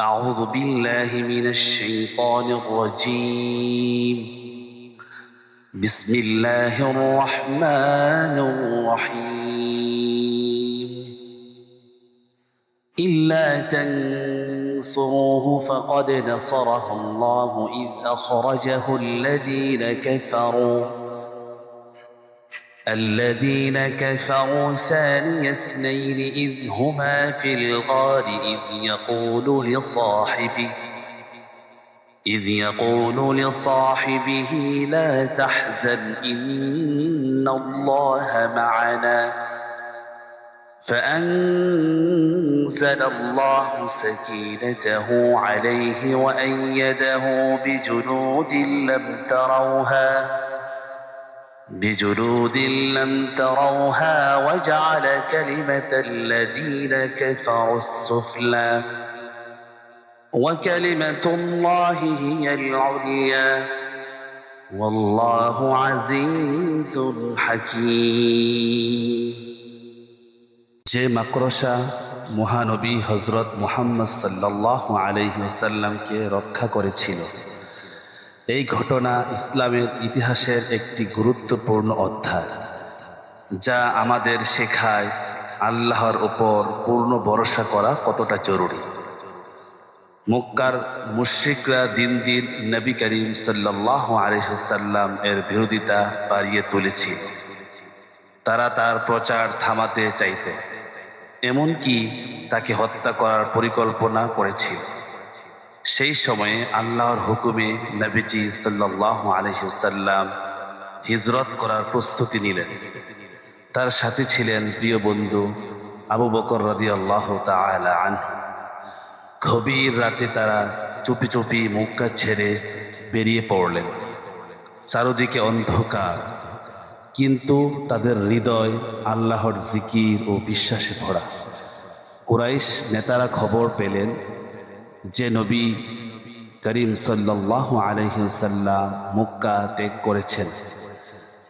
أعوذ بالله من الشيطان الرجيم. بسم الله الرحمن الرحيم. إلا تنصروه فقد نصره الله إذ أخرجه الذين كفروا. الذين كفروا ثاني اثنين إذ هما في الغار إذ يقول لصاحبه إذ يقول لصاحبه لا تحزن إن الله معنا. فأنزل الله سكينته عليه وأيده بجنود لم تروها. بجلود لم تروها وجعل كلمة الذين كفروا السفلى وكلمة الله هي العليا والله عزيز حكيم যে মাকড়সা মহানবী হজরত মুহাম্মদ সাল্লাহ আলহিসাল্লামকে রক্ষা করেছিল এই ঘটনা ইসলামের ইতিহাসের একটি গুরুত্বপূর্ণ অধ্যায়, যা আমাদের শেখায় আল্লাহর ওপর পূর্ণ ভরসা করা কতটা জরুরি। মক্কার মুশ্রিকরা দিন দিন নবী করিম সাল্লাহ আলহ্লাম এর বিরোধিতা বাড়িয়ে তুলেছিল। তারা তার প্রচার থামাতে চাইত, এমনকি তাকে হত্যা করার পরিকল্পনা করেছিল। সেই সময়ে আল্লাহর হুকুমে নবীজি সাল্লাহ আলহিসাল্লাম হিজরত করার প্রস্তুতি নিলেন। তার সাথে ছিলেন প্রিয় বন্ধু আবু বকর রদি আল্লাহ আন গভীর রাতে তারা চুপি চুপি মুক্কা ছেড়ে বেরিয়ে পড়লেন। চারদিকে অন্ধকার, কিন্তু তাদের হৃদয় আল্লাহর জিকির ও বিশ্বাসে ভরা। কুরাইশ নেতারা খবর পেলেন যে নবী করিম সাল্লাহ আলহিসাল্লাম মুক্কা ত্যাগ করেছেন,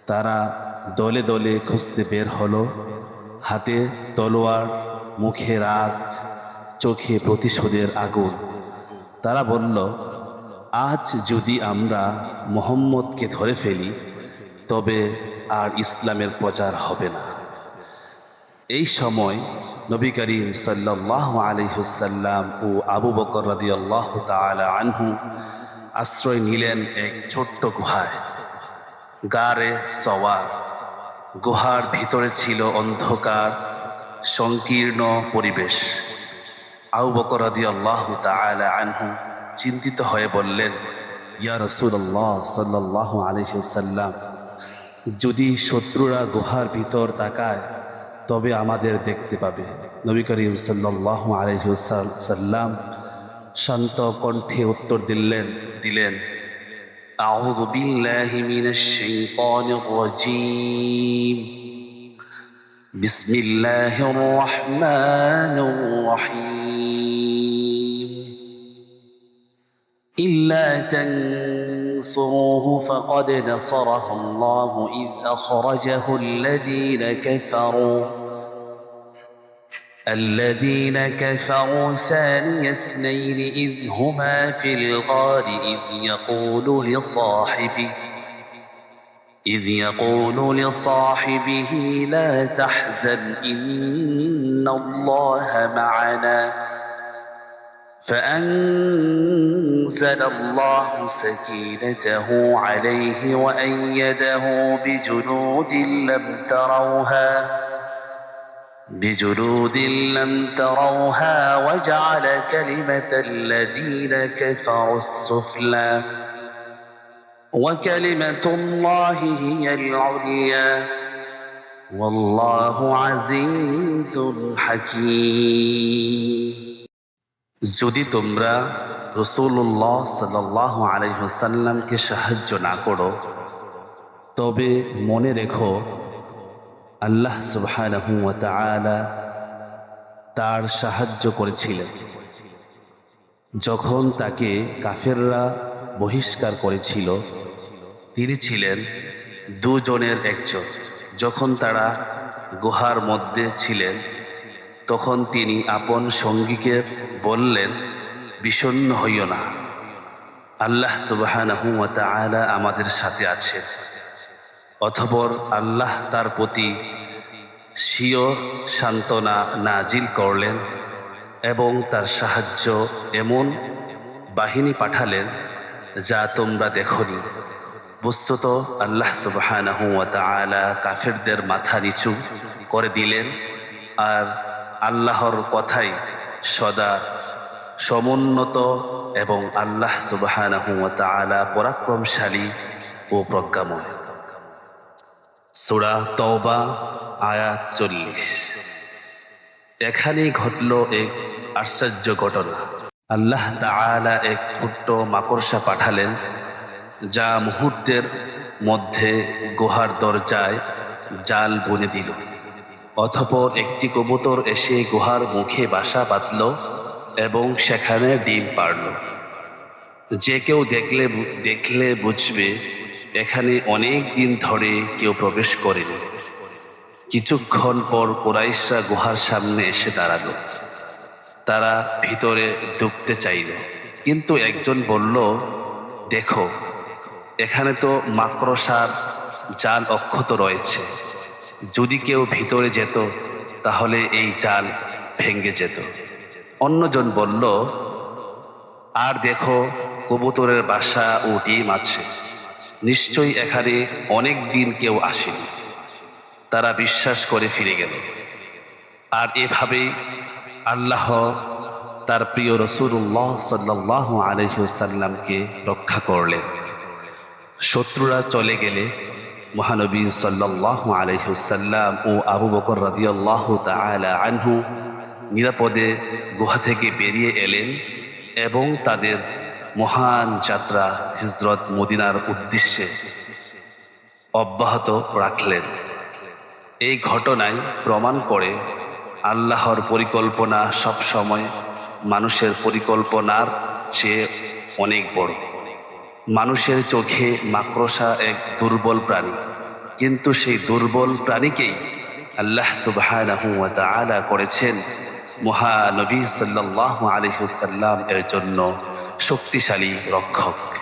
তারা দলে দলে খুঁজতে বের হলো। হাতে তলোয়ার, মুখে রাগ চোখে প্রতিশোধের আগুন। তারা বলল, আজ যদি আমরা মোহাম্মদকে ধরে ফেলি, তবে আর ইসলামের প্রচার হবে না। এই সময় নবী করিম সাল্লাহ আলহিসাল্লাম ও আবু বকর রাদি আল্লাহ আনহু আশ্রয় নিলেন এক ছোট্ট গুহায়। গারে সওয়ার। গুহার ভিতরে ছিল অন্ধকার, সংকীর্ণ পরিবেশ। আবু বকর রাদি আল্লাহ আনহু চিন্তিত হয়ে বললেন, ইয়া রসুল্লাহ সাল্লাহ আলহিসাল্লাম যদি শত্রুরা গুহার ভিতর তাকায় তবে আমাদের দেখতে পাবে নবী করিম সাল্লাহ আলহিসাল্লাম শান্ত কণ্ঠে উত্তর দিলেন দিলেন أعوذ بالله من الشيطان الرجيم بسم الله الرحمن الرحيم إلا تنصروه فقد نصره الله إذ أخرجه الذين كفروا. الذين كفروا ثاني اثنين إذ هما في الغار إذ يقول لصاحبه إذ يقول لصاحبه لا تحزن إن الله معنا. فأنزل الله سكينته عليه وأيده بجنود لم تروها بجنود لم تروها وجعل كلمة الذين كفروا السفلى وكلمة الله هي العليا. والله عزيز حكيم. যদি তোমরা রসুল্লাহ সাল্লাহ আলহ্লামকে সাহায্য না করো, তবে মনে রেখো, আল্লাহ তাআলা তার সাহায্য করেছিলেন। যখন তাকে কাফেররা বহিষ্কার করেছিল, তিনি ছিলেন দুজনের একজন। যখন তারা গুহার মধ্যে ছিলেন তখন তিনি আপন সঙ্গীকে বললেন, বিষণ্ণ হইও না। আল্লাহ সুবহানাহু ওয়া আমাদের সাথে আছেন। অথবর আল্লাহ তার প্রতি স্বীয় সান্ত্বনা নাজিল করলেন এবং তার সাহায্য এমন বাহিনী পাঠালেন যা তোমরা দেখনি। বস্তুত আল্লাহ সুবহানাহু ওয়া কাফেরদের মাথা নিচু করে দিলেন আর আল্লাহর কথাই সদা সমুন্নত এবং আল্লাহ তাআলা পরাক্রমশালী ও প্রজ্ঞাময়। সূরা তওবা, আয়াত চল্লিশ। এখানেই ঘটল এক আশ্চর্য ঘটনা। আল্লাহ তাআলা এক ছোট্ট মাকড়সা পাঠালেন, যা মুহূর্তের মধ্যে গুহার দরজায় জাল বুনে দিল। অথপর একটি কবুতর এসে গুহার মুখে বাসা বাঁধল এবং সেখানে ডিম পারল যে কেউ দেখলে দেখলে বুঝবে, এখানে অনেক দিন ধরে কেউ প্রবেশ করেনি। কিছুক্ষণ পর কোরাইশরা গুহার সামনে এসে দাঁড়াল। তারা ভিতরে ঢুকতে চাইল, কিন্তু একজন বলল, দেখো, এখানে তো মাকড়সার জাল অক্ষত রয়েছে। যদি কেউ ভিতরে যেত, তাহলে এই চাল ভেঙে যেত। অন্যজন বলল, আর দেখো, কবুতরের বাসা ও ডিম আছে। নিশ্চয়ই এখানে অনেক দিন কেউ আসেনি। তারা বিশ্বাস করে ফিরে গেল। আর এভাবে আল্লাহ তার প্রিয় রসুল্লাহ সাল্লাহ আলহ্লামকে রক্ষা করলেন। শত্রুরা চলে গেলে মহানবী সাল্লাহ আলহ্লাম ও আবু বকর রাদিয়াল্লাহ তাআলা আনহু নিরাপদে গুহা থেকে বেরিয়ে এলেন এবং তাদের মহান যাত্রা হিজরত মদিনার উদ্দেশ্যে অব্যাহত রাখলেন। এই ঘটনায় প্রমাণ করে আল্লাহর পরিকল্পনা সব সময় মানুষের পরিকল্পনার চেয়ে অনেক বড়। মানুষের চোখে মাকড়সা এক দুর্বল প্রাণী। কিন্তু সেই দুর্বল প্রাণীকেই আল্লাহ সুবাহ করেছেন মহানবী সাল্লাহ আলহ্লাম এর জন্য শক্তিশালী রক্ষক।